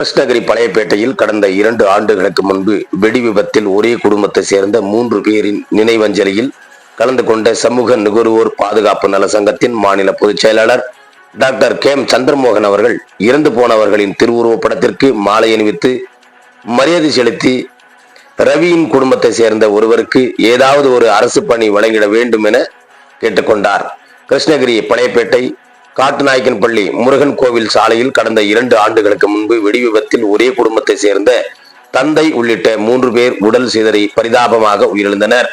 கிருஷ்ணகிரி பழையப்பேட்டையில் கடந்த இரண்டு ஆண்டுகளுக்கு முன்பு வெடி விபத்தில் ஒரே குடும்பத்தை சேர்ந்த மூன்று பேரின் நினைவஞ்சலியில் கலந்து கொண்ட சமூக நுகர்வோர் பாதுகாப்பு நல சங்கத்தின் மாநில பொதுச் செயலாளர் டாக்டர் கே எம் சந்திரமோகன் அவர்கள் இறந்து போனவர்களின் திருவுருவப் படத்திற்கு மாலை அணிவித்து மரியாதை செலுத்தி ரவியின் குடும்பத்தை சேர்ந்த ஒருவருக்கு ஏதாவது ஒரு அரசு பணி வழங்கிட வேண்டும் என கேட்டுக்கொண்டார். கிருஷ்ணகிரி பழையப்பேட்டை காட்டுநாயக்கன்பள்ளி முருகன் கோவில் சாலையில் கடந்த இரண்டு ஆண்டுகளுக்கு முன்பு வெடி விபத்தில் ஒரே குடும்பத்தை சேர்ந்த தந்தை உள்ளிட்ட மூன்று பேர் உடல் சிதறி பரிதாபமாக உயிரிழந்தனர்.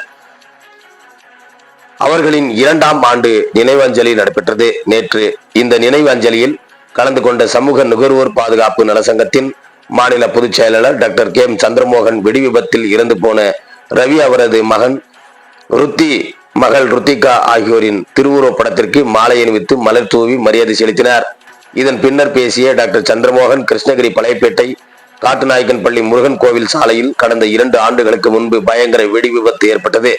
அவர்களின் இரண்டாம் ஆண்டு நினைவஞ்சலி நடைபெற்றது. நேற்று இந்த நினைவஞ்சலியில் கலந்து கொண்ட சமூக நுகர்வோர் பாதுகாப்பு நலசங்கத்தின் மாநில பொதுச் செயலாளர் டாக்டர் கே எம் சந்திரமோகன் வெடி விபத்தில் இறந்து போன ரவி அவரது மகன் ருத்தி மகள் ருத்திகா ஆகியோரின் திருவுருவப் படத்திற்கு மாலை அணிவித்து மலர் தூவி மரியாதை செலுத்தினார். இதன் பின்னர் பேசிய டாக்டர் சந்திரமோகன் கிருஷ்ணகிரி பழையப்பேட்டை காட்டுநாயக்கன் பள்ளி முருகன் கோவில் சாலையில் கடந்த இரண்டு ஆண்டுகளுக்கு முன்பு பயங்கர வெடி விபத்து ஏற்பட்டது.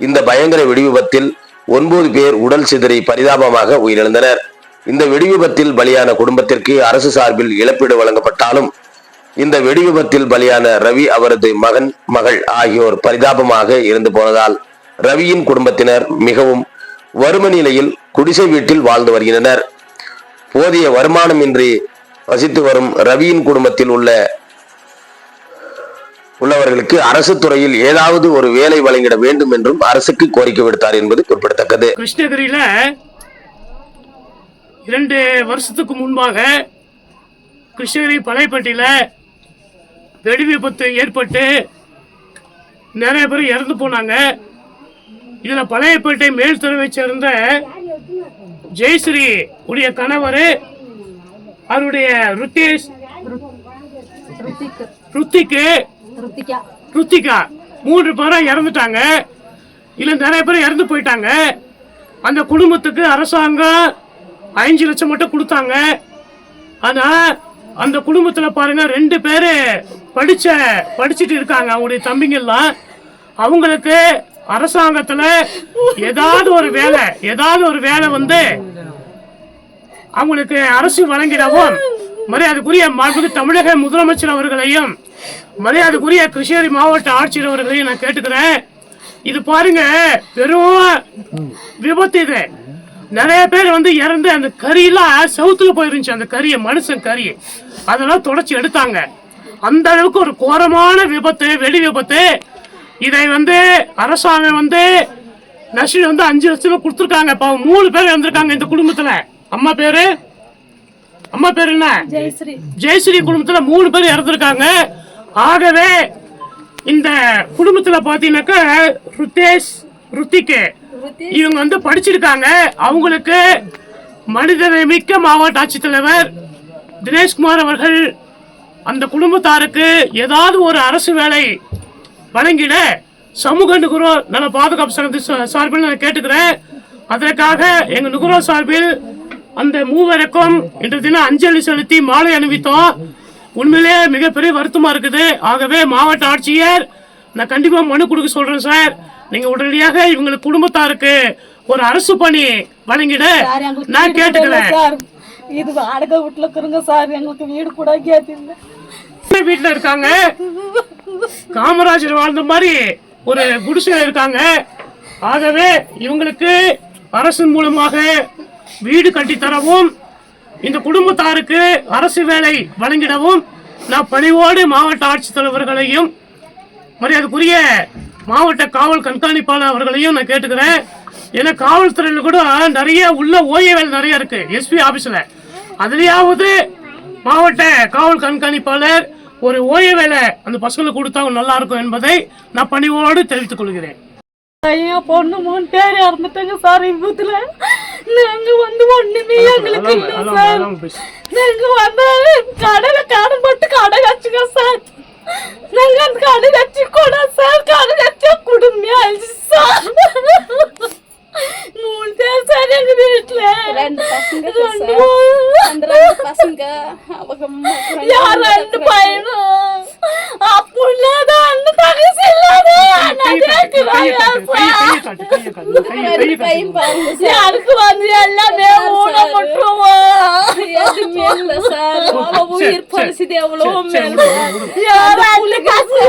இந்த பயங்கர வெடி விபத்தில் ஒன்பது பேர் உடல் சிதறி பரிதாபமாக உயிரிழந்தனர். இந்த வெடி விபத்தில் பலியான குடும்பத்திற்கு அரசு சார்பில் இழப்பீடு வழங்கப்பட்டாலும் இந்த வெடி விபத்தில் பலியான ரவி அவரது மகன் மகள் ஆகியோர் பரிதாபமாக இருந்து போனதால் ரவியின் குடும்பத்தினர் மிகவும் வறும நிலையில் குடிசை வீட்டில் வாழ்ந்து வருகின்றனர். போதிய வருமானமின்றி வசித்து வரும் ரவியின் குடும்பத்தில் உள்ள உள்ளவர்களுக்கு அரசு துறையில் ஏதாவது ஒரு வேலை வழங்கிட வேண்டும் என்றும் அரசுக்கு கோரிக்கை விடுத்தார் என்பது குறிப்பிடத்தக்கது. கிருஷ்ணகிரியில இரண்டு வருஷத்துக்கு முன்பாக கிருஷ்ணகிரி பழையப்பட்டியில வெடி விபத்து ஏற்பட்டு நிறைய பேர் இறந்து போனாங்க. இதில் பழையப்பேட்டை மேல் தெருவை சேர்ந்த ஜெயஸ்ரீ உடைய கணவர் அவருடைய ருத்தேஷ் ருத்திக்கு ருத்திகா. ருத்திகா. மூன்று பேரும் இறந்துட்டாங்க. இல்லை நிறைய பேர் இறந்து போயிட்டாங்க. அந்த குடும்பத்துக்கு அரசாங்கம் அஞ்சு லட்சம் மட்டும் கொடுத்தாங்க. ஆனா அந்த குடும்பத்துல பாருங்க ரெண்டு பேரு படிச்ச படிச்சுட்டு இருக்காங்க. அவங்களுடைய தம்பிங்கெல்லாம். அவங்களுக்கு அரசாங்கத்துல ஏதாவது ஒரு வேலை ஏதாவது ஒரு வேலை வந்து அவங்களுக்கு அரசு வழங்கிடவும் மரியாதைக்குரிய மாண்புக்கு தமிழக முதலமைச்சர் அவர்களையும் மரியாதைக்குரிய கிருஷ்ணகிரி மாவட்ட ஆட்சியர் அவர்களையும் நான் கேட்டுக்கிறேன். இது பாருங்க பெரும் விபத்து இது. நிறைய பேர் வந்து இறந்து அந்த கறியெல்லாம் செவுத்துல போயிருந்துச்சு அந்த கறியை மனுஷன் கறி அதெல்லாம் தொடச்சி எடுத்தாங்க. அந்த அளவுக்கு ஒரு கோரமான விபத்து வெடி விபத்து. இதை வந்து அரசாங்கம் வந்து நஷ்டம் வந்து அஞ்சு லட்சம் கொடுத்துருக்காங்க. இப்போ மூணு பேர் இறந்துருக்காங்க இந்த குடும்பத்துல. அம்மா பேரு? அம்மா பேர் என்ன? ஜெயஸ்ரீ. ஜெயஸ்ரீ குடும்பத்துல மூணு பேர் இறந்துருக்காங்க. ஆகவே இந்த குடும்பத்துல பாத்தீங்கன்னாக்கா ருத்தேஷ் ருத்திக்கு இவங்க வந்து படிச்சிருக்காங்க. அவங்களுக்கு மனிதனை மிக்க மாவட்ட ஆட்சித்தலைவர் தினேஷ்குமார் அவர்கள் அந்த குடும்பத்தாருக்கு ஏதாவது ஒரு அரசு வேலை வழங்கிட சமூக நுகர்வோர் நல பாதுகாப்பு சங்கத்தின் சார்பில் நான் கேட்டுக்கிறேன். அதற்காக எங்க நுகர்வோர் சார்பில் அந்த மூவருக்கும் இன்று தினம் அஞ்சலி செலுத்தி மாலை அணிவித்தோம். உண்மையிலேயே மிகப்பெரிய வருத்தமா இருக்குது. ஆகவே மாவட்ட ஆட்சியர் நான் கண்டிப்பா மனு கொடுக்க சொல்றேன் சார். நீங்க உடனடியாக இவங்களுக்கு குடும்பத்தாருக்கு ஒரு அரசு பணி வழங்கிட நான் கேட்டுக்கிறேன். சார். இது வாடகை வீட்டுல இருக்கிறோங்க சார். எங்களுக்கு வீடு கூட கேட்டில்ல. வீட்டுல இருக்காங்க. காமராஜர் வாழ்ந்த மாதிரி ஒரு குடிசையில் இருக்காங்க. ஆகவே இவங்களுக்கு அரசின் மூலமாக வீடு கட்டி தரவும் இந்த குடும்பத்தாருக்கு அரசு வேலை வழங்கிடவும் நான் பணிவோடு மாவட்ட ஆட்சித்தலைவர்களையும் மரியாதைக்குரிய மாவட்ட காவல் கண்காணிப்பாளர் அவர்களையும் நான் கேட்டுக்கிறேன். ஏன்னா காவல்துறையில் கூட நிறைய உள்ள ஓய வேலை நிறைய இருக்கு எஸ்பி ஆபீஸ்ல. அதுலயாவது மாவட்ட காவல் கண்காணிப்பாளர் ஒரு ஓய்ய வேலை அந்த பசங்களுக்கு கொடுத்தா நல்லா இருக்கும் என்பதை நான் பணிவோடு தெரிவித்துக் கொள்கிறேன். பையன் பொண்ணு மூணு பேர் இறந்துட்டாங்க சார் விபத்துல நாங்க வந்து ஒண்ணுமே எங்களுக்கு இல்ல சார். நாங்க வந்து கடையில கடன் போட்டு கடை கச்சுங்க சார். நாங்க அந்த கடை கச்சி கூட சார் கடை கச்சா குடும்பமே பேர் சார். எங்க வீட்டுல ரெண்டு பசங்க. அந்த ரெண்டு பசங்க அவங்க யார் ரெண்டு பையனும் அப்போ இல்லாத அண்ணன் தங்கச்சி இல்லாத யாருக்கு வந்து எல்லாமே ஊனமுட்டுருவா எதுவுமே இல்ல சார். அவ உயிர் பரிசுது எவ்வளவோ மேல. யாரும் காசு